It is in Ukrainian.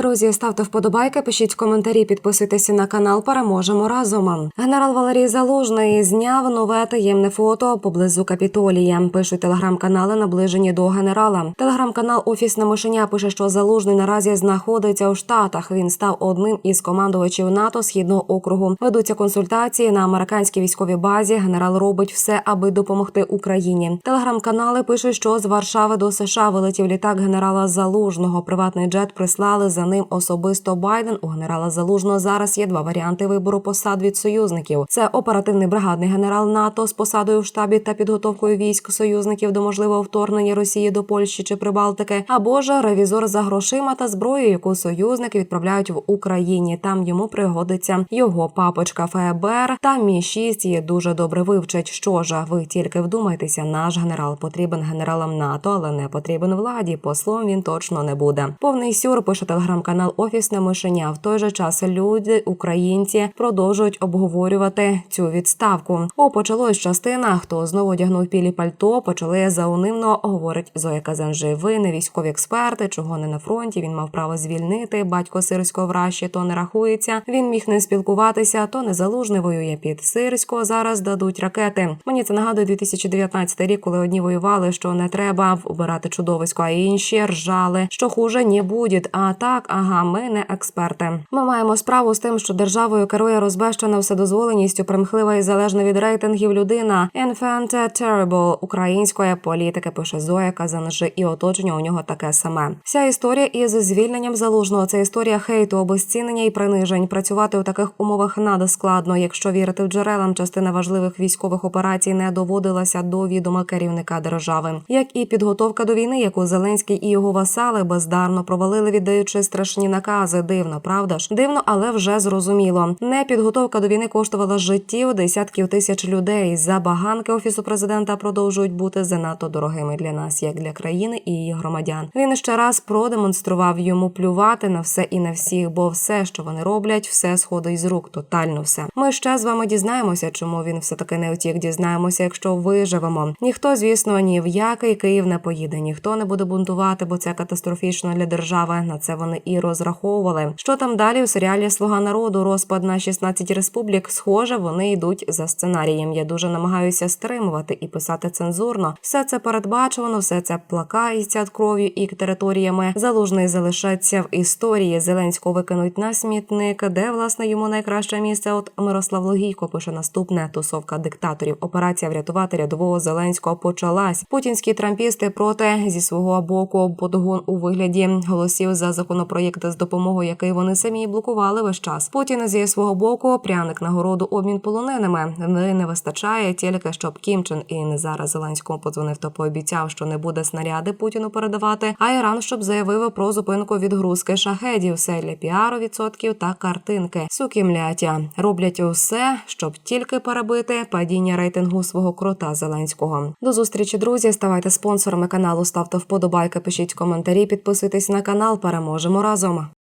Друзі, ставте вподобайки, пишіть коментарі, підписуйтеся на канал. Переможемо разом. Генерал Валерій Залужний зняв нове таємне фото поблизу Капітолія. Пишуть телеграм-канали, наближені до генерала. Телеграм-канал Офісне мишеня пише, що Залужний наразі знаходиться у Штатах. Він став одним із командувачів НАТО східного округу. Ведуться консультації на американській військовій базі. Генерал робить все, аби допомогти Україні. Телеграм-канали пишуть, що з Варшави до США вилетів літак генерала Залужного. Приватний джет прислали за ним особисто Байден. У генерала Залужного зараз є два варіанти вибору посад від союзників: це оперативний бригадний генерал НАТО з посадою в штабі та підготовкою військ союзників до можливого вторгнення Росії до Польщі чи Прибалтики, або ж ревізор за грошима та зброєю, яку союзники відправляють в Україні. Там йому пригодиться його папочка ФБР та Мі 6 її дуже добре вивчать. Що ж, ви тільки вдумайтеся, наш генерал потрібен генералам НАТО, але не потрібен владі. Послом він точно не буде. Повний сюр пише телеграм-канал Офісне мишеня. В той же час люди, українці, продовжують обговорювати цю відставку. О, почалось частина. Хто знову одягнув пілі пальто, почали заунивно говорить Зоя Казанжи. Ви не військові експерти, чого не на фронті. Він мав право звільнити. Батько сирського в Раші то не рахується. Він міг не спілкуватися, то не залужний воює під сирського. Зараз дадуть ракети. Мені це нагадує 2019 рік, коли одні воювали, що не треба вбирати чудовисько, а інші ржали, що хуже не буде. А так, ага, ми не експерти. Ми маємо справу з тим, що державою керує розбещена вседозволеністю, примхлива і залежна від рейтингів людина. Enfant terrible української політики пише Зоя Казанжи, і оточення у нього таке саме. Вся історія із звільненням залужного це історія хейту, обезцінення і принижень. Працювати у таких умовах надо складно. Якщо вірити в джерелам, частина важливих військових операцій не доводилася до відома керівника держави, як і підготовка до війни, яку Зеленський і його васали бездарно провалили, віддаючи страшні накази. Дивно, правда ж? Дивно, але вже зрозуміло. Не підготовка до війни коштувала життів десятків тисяч людей. Забаганки офісу президента продовжують бути занадто дорогими для нас, як для країни і її громадян. Він ще раз продемонстрував йому плювати на все і на всіх, бо все, що вони роблять, все сходить з рук, тотально все. Ми ще з вами дізнаємося, чому він все таки не утік. Дізнаємося, якщо виживемо. Ніхто, звісно, ні в який Київ не поїде, ніхто не буде бунтувати, бо це катастрофічно для держави. На це вони і розраховували. Що там далі у серіалі Слуга народу розпад на 16 республік? Схоже, вони йдуть за сценарієм. Я дуже намагаюся стримувати і писати цензурно. Все це передбачено, все це плакається кров'ю і територіями. Залужний залишаться в історії. Зеленського викинуть на смітник, де власне йому найкраще місце. От Мирослав Логійко пише наступне тусовка диктаторів. Операція врятувати рядового Зеленського почалась. Путінські трампісти проти зі свого боку подгон у вигляді голосів за законопроєкт з допомогою, який вони самі блокували весь час. Путін зі свого боку пряник нагороду обмін полоненими. Не, не вистачає тільки щоб Кім Чен Ін зараз Зеленському подзвонив та пообіцяв, що не буде снаряди Путіну передавати. А Іран щоб заявив про зупинку відгрузки шахедів. Все для піару відсотків та картинки. Суки мляття роблять усе, щоб тільки перебити падіння рейтингу свого крота Зеленського. До зустрічі, друзі. Ставайте спонсорами каналу, ставте вподобайки, пишіть коментарі, підписуйтесь на канал. Переможемо разом.